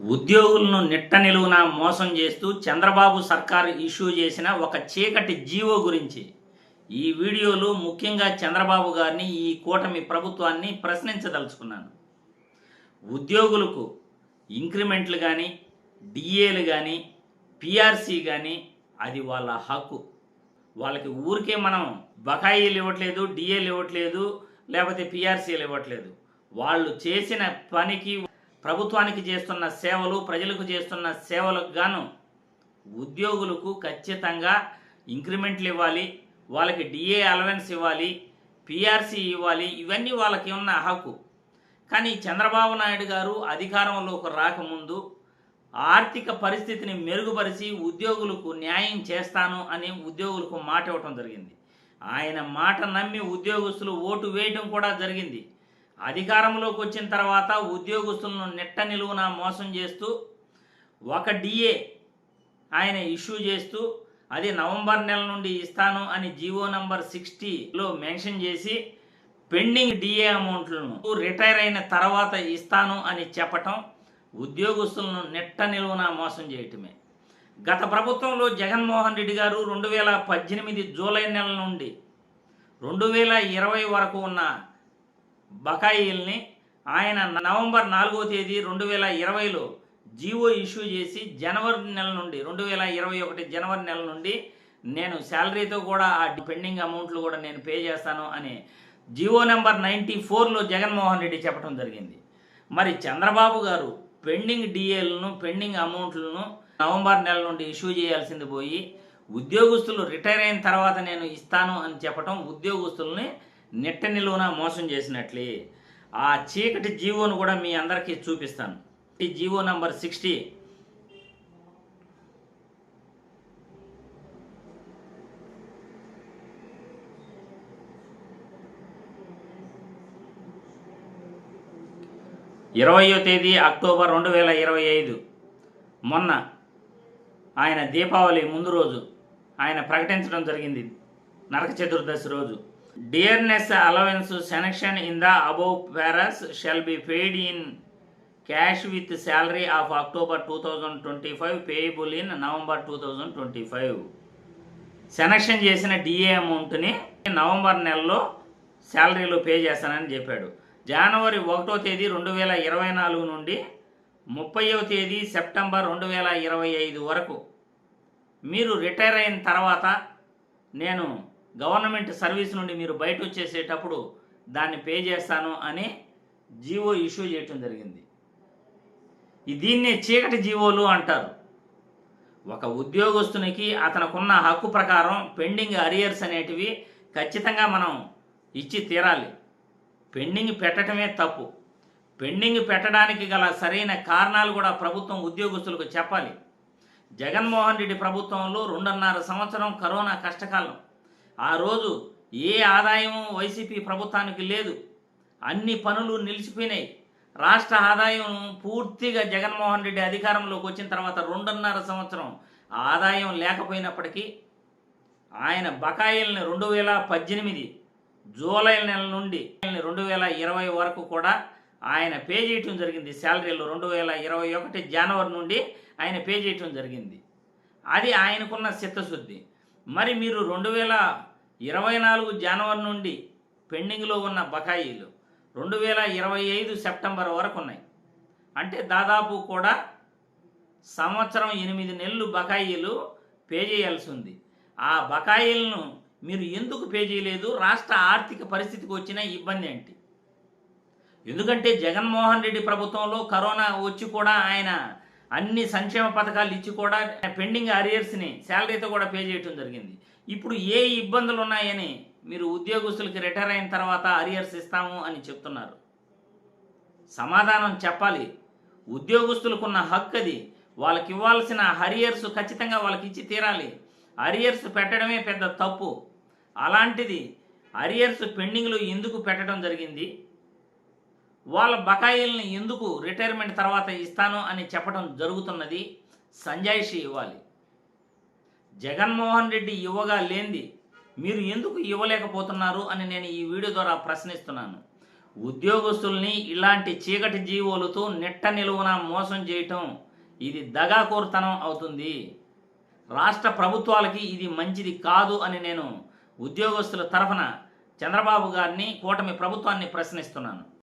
ఉద్యోగులను నిట్ట నిలువున మోసం చేస్తూ చంద్రబాబు సర్కారు ఇష్యూ చేసిన ఒక చీకటి జీవో గురించి. ఈ వీడియోలో ముఖ్యంగా చంద్రబాబు గారిని ఈ కూటమి ప్రభుత్వాన్ని ప్రశ్నించదలుచుకున్నాను. ఉద్యోగులకు ఇంక్రిమెంట్లు కానీ డిఏలు కానీ పిఆర్సీ కానీ అది వాళ్ళ హక్కు. వాళ్ళకి ఊరికే మనం బకాయిలు ఇవ్వట్లేదు డిఏలు ఇవ్వట్లేదు లేకపోతే పిఆర్సీలు ఇవ్వట్లేదు. వాళ్ళు చేసిన పనికి ప్రభుత్వానికి చేస్తున్న సేవలు ప్రజలకు చేస్తున్న సేవలకు గాను ఉద్యోగులకు ఖచ్చితంగా ఇంక్రిమెంట్లు ఇవ్వాలి వాళ్ళకి డిఏ అలవెన్స్ ఇవ్వాలి పిఆర్సీ ఇవ్వాలి ఇవన్నీ వాళ్ళకి ఉన్న హక్కు. కానీ చంద్రబాబు నాయుడు గారు అధికారంలోకి రాకముందు ఆర్థిక పరిస్థితిని మెరుగుపరిచి ఉద్యోగులకు న్యాయం చేస్తాను అని ఉద్యోగులకు మాట ఇవ్వటం జరిగింది. ఆయన మాట నమ్మి ఉద్యోగస్తులు ఓటు వేయడం కూడా జరిగింది. అధికారంలోకి వచ్చిన తర్వాత ఉద్యోగస్తులను నెట్ట నిలువున మోసం చేస్తూ ఒక డిఏ ఆయన ఇష్యూ చేస్తూ అది నవంబర్ నెల నుండి ఇస్తాను అని జీవో నంబర్ సిక్స్టీలో మెన్షన్ చేసి పెండింగ్ డిఏ అమౌంట్లను రిటైర్ అయిన తర్వాత ఇస్తాను అని చెప్పటం ఉద్యోగస్తులను నెట్ట నిలువున మోసం చేయటమే. గత ప్రభుత్వంలో జగన్మోహన్ రెడ్డి గారు రెండు వేల పద్దెనిమిది జూలై నెల నుండి రెండు వేల ఇరవై వరకు ఉన్న బకాయిల్ని ఆయన నవంబర్ నాలుగో తేదీ రెండు వేల ఇరవైలో జీవో ఇష్యూ చేసి జనవరి నెల నుండి రెండు వేల ఇరవై ఒకటి జనవరి నెల నుండి నేను శాలరీతో కూడా ఆ పెండింగ్ అమౌంట్లు కూడా నేను పే చేస్తాను అని జీవో నెంబర్ నైంటీ ఫోర్లో జగన్మోహన్ రెడ్డి చెప్పడం జరిగింది. మరి చంద్రబాబు గారు పెండింగ్ డిఏలను పెండింగ్ అమౌంట్లను నవంబర్ నెల నుండి ఇష్యూ చేయాల్సింది పోయి ఉద్యోగస్తులు రిటైర్ అయిన తర్వాత నేను ఇస్తాను అని చెప్పటం ఉద్యోగస్తుల్ని నిట్ట నిలువున మోసం చేసినట్లే. ఆ చీకటి జీవోను కూడా మీ అందరికీ చూపిస్తాను. ఈ జీవో నంబర్ సిక్స్టీ. ఇరవయో తేదీ అక్టోబర్ రెండు వేల ఇరవై ఐదు. మొన్న ఆయన దీపావళి ముందు రోజు ఆయన ప్రకటించడం జరిగింది. నరక చతుర్దశి రోజు. Dearness allowance sanction in the above paras shall be paid in cash with salary of October two thousand twenty five payable in November two thousand twenty five. Sanction చేసిన డిఏ అమౌంట్ని నవంబర్ నెలలో శాలరీలో పే చేస్తానని చెప్పాడు. జనవరి ఒకటో తేదీ రెండు వేల ఇరవై నాలుగు నుండి ముప్పైవ తేదీ సెప్టెంబర్ రెండు వేల ఇరవై ఐదు వరకు. మీరు రిటైర్ అయిన తర్వాత నేను గవర్నమెంట్ సర్వీస్ నుండి మీరు బయట వచ్చేసేటప్పుడు దాన్ని పే చేస్తాను అని జీవో ఇష్యూ చేయటం జరిగింది. దీన్నే చీకటి జీవోలు అంటారు. ఒక ఉద్యోగస్తునికి అతనుకున్న హక్కు ప్రకారం పెండింగ్ అరియర్స్ అనేటివి ఖచ్చితంగా మనం ఇచ్చి తీరాలి. పెండింగ్ పెట్టడమే తప్పు. పెండింగ్ పెట్టడానికి గల సరైన కారణాలు కూడా ప్రభుత్వం ఉద్యోగస్తులకు చెప్పాలి. జగన్మోహన్ రెడ్డి ప్రభుత్వంలో రెండున్నర సంవత్సరం కరోనా కష్టకాలం. ఆ రోజు ఏ ఆదాయం వైసీపీ ప్రభుత్వానికి లేదు. అన్ని పనులు నిలిచిపోయినాయి. రాష్ట్ర ఆదాయం పూర్తిగా జగన్మోహన్ రెడ్డి అధికారంలోకి వచ్చిన తర్వాత రెండున్నర సంవత్సరం ఆదాయం లేకపోయినప్పటికీ ఆయన బకాయిల్ని రెండు వేల పద్దెనిమిది జూలై నెల నుండి రెండు వేల ఇరవై వరకు కూడా ఆయన పే చేయటం జరిగింది. శాలరీలు రెండు వేల ఇరవై ఒకటి జనవరి నుండి ఆయన పే చేయటం జరిగింది. అది ఆయనకున్న చిత్తశుద్ధి. మరి మీరు రెండు వేల ఇరవై నాలుగు జనవరి నుండి పెండింగ్లో ఉన్న బకాయిలు రెండు వేల ఇరవై ఐదు సెప్టెంబర్ వరకు ఉన్నాయి. అంటే దాదాపు కూడా సంవత్సరం ఎనిమిది నెలలు బకాయిలు పే చేయాల్సి ఉంది. ఆ బకాయిలను మీరు ఎందుకు పే చేయలేదు? రాష్ట్ర ఆర్థిక పరిస్థితికి వచ్చిన ఇబ్బంది ఏంటి? ఎందుకంటే జగన్మోహన్ రెడ్డి ప్రభుత్వంలో కరోనా వచ్చి కూడా ఆయన అన్ని సంక్షేమ పథకాలు ఇచ్చి కూడా పెండింగ్ అరియర్స్ని శాలరీతో కూడా పే చేయటం జరిగింది. ఇప్పుడు ఏ ఇబ్బందులు ఉన్నాయని మీరు ఉద్యోగస్తులకి రిటైర్ అయిన తర్వాత అరియర్స్ ఇస్తాము అని చెప్తున్నారు. సమాధానం చెప్పాలి. ఉద్యోగస్తులకున్న హక్కు అది. వాళ్ళకి ఇవ్వాల్సిన హరియర్స్ ఖచ్చితంగా వాళ్ళకి ఇచ్చి తీరాలి. అరియర్స్ పెట్టడమే పెద్ద తప్పు. అలాంటిది అరియర్స్ పెండింగ్లో ఎందుకు పెట్టడం జరిగింది? వాళ్ళ బకాయిల్ని ఎందుకు రిటైర్మెంట్ తర్వాత ఇస్తాను అని చెప్పడం జరుగుతున్నది సంజాయిషి ఇవ్వాలి. జగన్మోహన్ రెడ్డి ఇవ్వగా లేనిది మీరు ఎందుకు ఇవ్వలేకపోతున్నారు అని నేను ఈ వీడియో ద్వారా ప్రశ్నిస్తున్నాను. ఉద్యోగస్తుల్ని ఇలాంటి చీకటి జీవోలతో నిట్ట నిలువున మోసం చేయటం ఇది దగాకోరుతనం అవుతుంది. రాష్ట్ర ప్రభుత్వాలకి ఇది మంచిది కాదు అని నేను ఉద్యోగస్తుల తరఫున చంద్రబాబు గారిని కూటమి ప్రభుత్వాన్ని ప్రశ్నిస్తున్నాను.